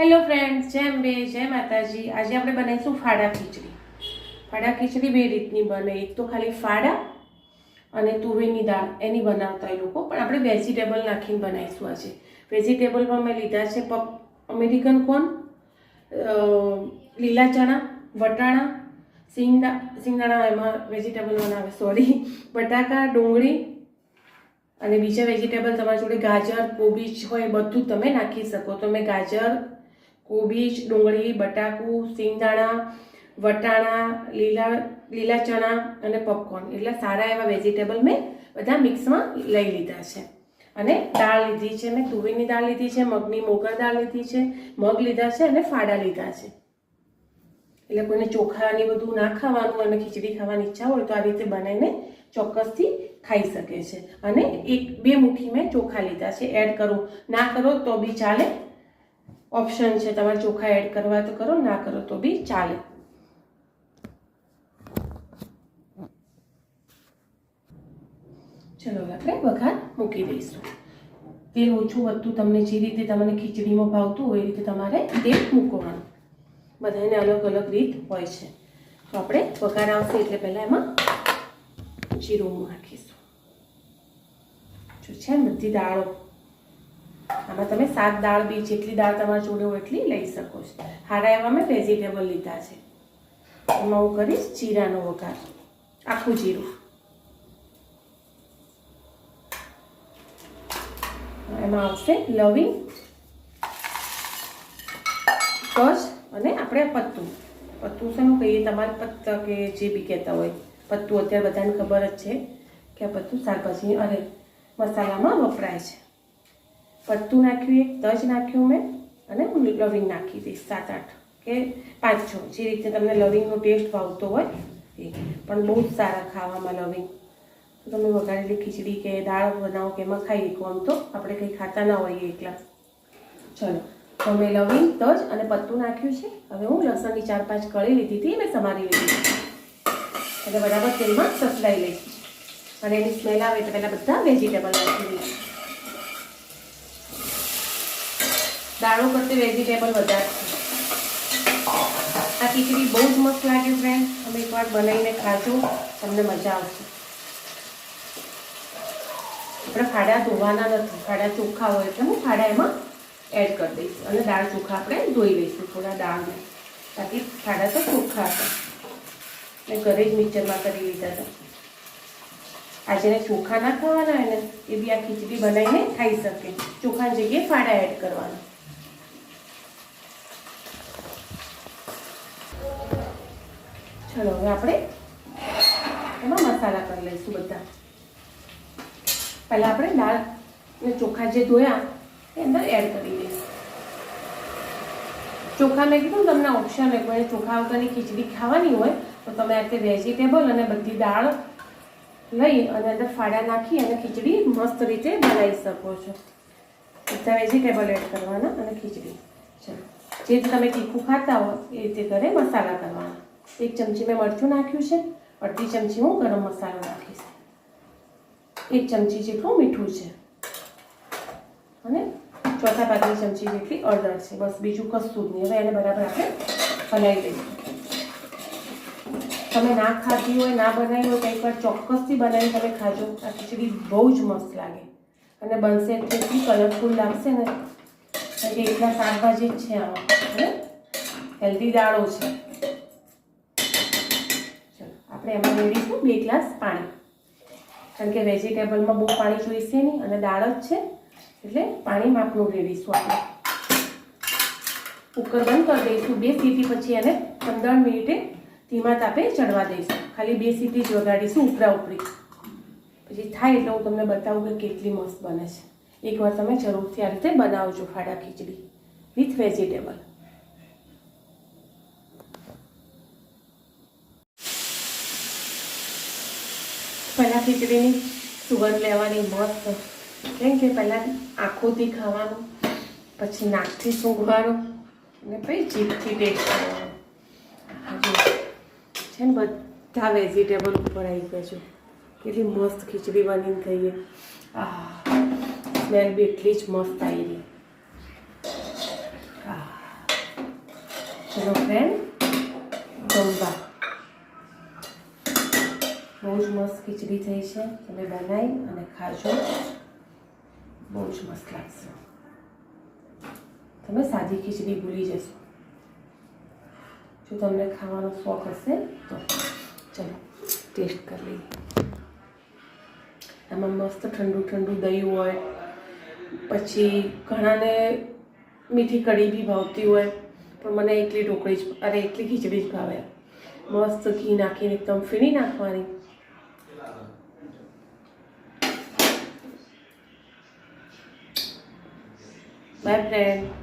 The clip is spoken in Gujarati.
હેલો ફ્રેન્ડ્સ જેમ બે જય માતાજી. આજે આપણે બનાવીશું ફાડા ખીચડી. ફાડા ખીચડી બે રીતની બને. એક તો ખાલી ફાડા અને તુવેરની દાળ. એની બનાવતા એ લોકો. પણ આપણે વેજીટેબલ નાખીને બનાવીશું આજે. વેજીટેબલમાં મેં લીધા છે પપ અમેરિકન કોર્ન લીલા ચણા, વટાણા સિંગદા સિંગદાણા એમાં વેજીટેબલ બનાવે સોરી બટાકા, ડુંગળી અને બીજા વેજીટેબલ તમારી જોડે ગાજર, કોબીજ હોય બધું તમે નાખી શકો. તમે ગાજર કોબીજ, ડુંગળી, બટાકું સિંગદાણા વટાણા, લીલા લીલા ચણા અને પોપકોર્ન એટલે સારા એવા વેજીટેબલ મેં બધા મિક્સમાં લઈ લીધા છે. અને દાળ લીધી છે મેં, તુવેરની દાળ લીધી છે, મગની મોગર દાળ લીધી છે, મગ લીધા છે અને ફાડા લીધા છે. એટલે કોઈને ચોખા ને બધું ના ખાવાનું અને ખીચડી ખાવાની ઈચ્છા હોય તો આ રીતે બનાવીને ચોક્કસથી ખાઈ શકે છે. અને એક, બે મુઠ્ઠી મેં ચોખા લીધા છે. એડ કરો. ના કરો તો બી ચાલે. ઓપ્શન છે, તમારે ચોખા એડ કરવા તો કરો, ના કરો તો બી ચાલે. ચલો આપણે વઘાર મૂકી દઈશું. તેલ ઓછું વધતું તમને જે રીતે તમને ખીચડીમાં ભાવતું હોય એ રીતે તમારે તેલ મૂકવાનું. બધાને અલગ અલગ રીત હોય છે. તો આપણે વઘાર આવશે એટલે પહેલાં એમાં જીરું નાખીશું. જો છે બધી દાળો આમાં તમે સાત દાળ બી, જેટલી દાળ તમારા જોડે હોય એટલી લઈ શકો છો. હારા એવા મેં વેજીટેબલ લીધા છે. એમાં હું કરીશ જીરાનો વઘાર. આખું જીરું. એમાં આવશે લવિંગ તજ અને આપણે પત્તું. પત્તું શું કહીએ તમારે પત્તા કે જે બી કહેતા હોય. પત્તું અત્યારે બધાને ખબર જ છે કે આ પત્તું શાકભાજી અરે મસાલામાં વપરાય છે. પત્તું નાખ્યું એક, તજ નાખ્યું મેં અને હું લવિંગ નાખી દઈશ, સાત, આઠ, કે પાંચ, છ, જે રીતે તમને લવિંગનો ટેસ્ટ ભાવતો હોય એ. પણ બહુ જ સારા ખાવામાં લવિંગ. તો તમે વઘારેલી ખીચડી કે દાળ બનાવો કે એમાં ખાઈ શકો આમ તો, આપણે કંઈ ખાતા ના હોઈએ એકલા. ચલો, તો મેં લવિંગ, તજ અને પત્તું નાખ્યું છે. હવે હું લસણની ચાર, પાંચ કળી લીધી હતી મેં સમારી લીધી એટલે બરાબર તેલમાં સસલાઈ લઈશ. અને એની સ્મેલ આવે તો પહેલાં બધા વેજીટેબલ નાખી દઈશ. દાળો કરતી વેજીટેબલ વધારે આ ખીચડી બહુ જ મસ્ત લાગે ફ્રેન્ડ તમે એકવાર બનાવીને ખાજો, તમને મજા આવશે. આપણે ફાડા ધોવાના નથી ફાડા ચોખ્ખા હોય એટલે હું ફાડા એમાં એડ કરી દઈશ. અને દાળ ચોખા આપણે ધોઈ લઈશું, થોડા દાળને બાકી ફાડા તો ચોખ્ખા હતા. મેં ઘરે જ મિક્સરમાં કરી લીધા હતા. આજે ચોખા ના ખાવાના હોય ને એ બી આ ખીચડી બનાવીને ખાઈ શકે. ચોખા જગ્યાએ ફાડા એડ કરવાના. ચલો, હવે આપણે એમાં મસાલા કરી લઈશું બધા. પહેલાં આપણે દાળ ને ચોખા જે ધોયા, એ અંદર એડ કરી દઈશું. ચોખા મેં કીધું તમને ઓપ્શન હોય કોઈ ચોખા વગરની ખીચડી ખાવાની હોય, તો તમે આ રીતે વેજીટેબલ અને બધી દાળ લઈ અને અંદર ફાડા નાખી અને ખીચડી મસ્ત રીતે બનાવી શકો છો. બધા વેજીટેબલ એડ કરવાના અને ખીચડી. ચલો, જે તમે તીખું ખાતા હો, એ રીતે ઘરે મસાલા કરવાના. એક ચમચી મેં મરચું નાખ્યું છે અડધી ચમચી હું ગરમ મસાલો નાખીશ. એક ચમચી જેટલું મીઠું છે. અને ચોથા પાંચની ચમચી જેટલી અડદર છે. બસ બીજું કશું જ નહીં. હવે એને બરાબર આપણે હલાવી દઈશું તમે ના ખાધી હોય, ના બનાવી હોય, કંઈક વાર ચોક્કસથી બનાવી તમે ખાજો. આ ખીચડી બહુ જ મસ્ત લાગે. અને બનશે એટલે કલરફુલ લાગશે ને કારણ કે એટલા શાકભાજી જ છે આમાં. હેલ્ધી દાળો છે. આપણે એમાં મેળવીશું બે ગ્લાસ પાણી. કારણ કે વેજીટેબલમાં બહુ પાણી જોઈશે નહીં અને દાળ જ છે, એટલે પાણી માપનું રેડીશું આપણે. કુકર બંધ કરી દઈશું. બે સીટી પછી એને પંદર મિનિટે ધીમા તાપે ચડવા દઈશું. ખાલી બે સીટી જ વગાડીશું ઉપરા ઉપરી. પછી થાય એટલે હું તમને બતાવું કે કેટલી મસ્ત બને છે. એકવાર તમે જરૂરથી આ રીતે બનાવજો ફાડા ખીચડી વિથ વેજીટેબલ. પહેલાં ખીચડીની સુગંધ લેવાની મસ્ત. કેમ કે પહેલાં આંખોથી ખાવાનું, પછી નાકથી સૂંઘવાનું અને પછી જીભથી ટેસ્ટ કરવાનું છે ને બધા વેજીટેબલ ઉપર આવી ગયા છે. કેટલી મસ્ત ખીચડી બનીને થઈએ આ સ્મેલ બી એટલી જ મસ્ત આવી રહી. ચલો ફ્રેન્ડ જમવા બહુ જ મસ્ત ખીચડી થઈ છે. તમે બનાવી અને ખાજો. બહુ જ મસ્ત લાગશે. તમે સાદી ખીચડી ભૂલી જશો. જો તમને ખાવાનો શોખ હશે તો ચલો ટેસ્ટ કરી લઈએ. એમાં મસ્ત ઠંડુ ઠંડુ દહીં હોય, પછી ઘણાને મીઠી કઢી બી ભાવતી હોય, પણ મને એકલી ઢોકળી જ, અરે એકલી ખીચડી જ ભાવે. મસ્ત ઘી નાખીને એકદમ ફીણી નાખવાની. By friend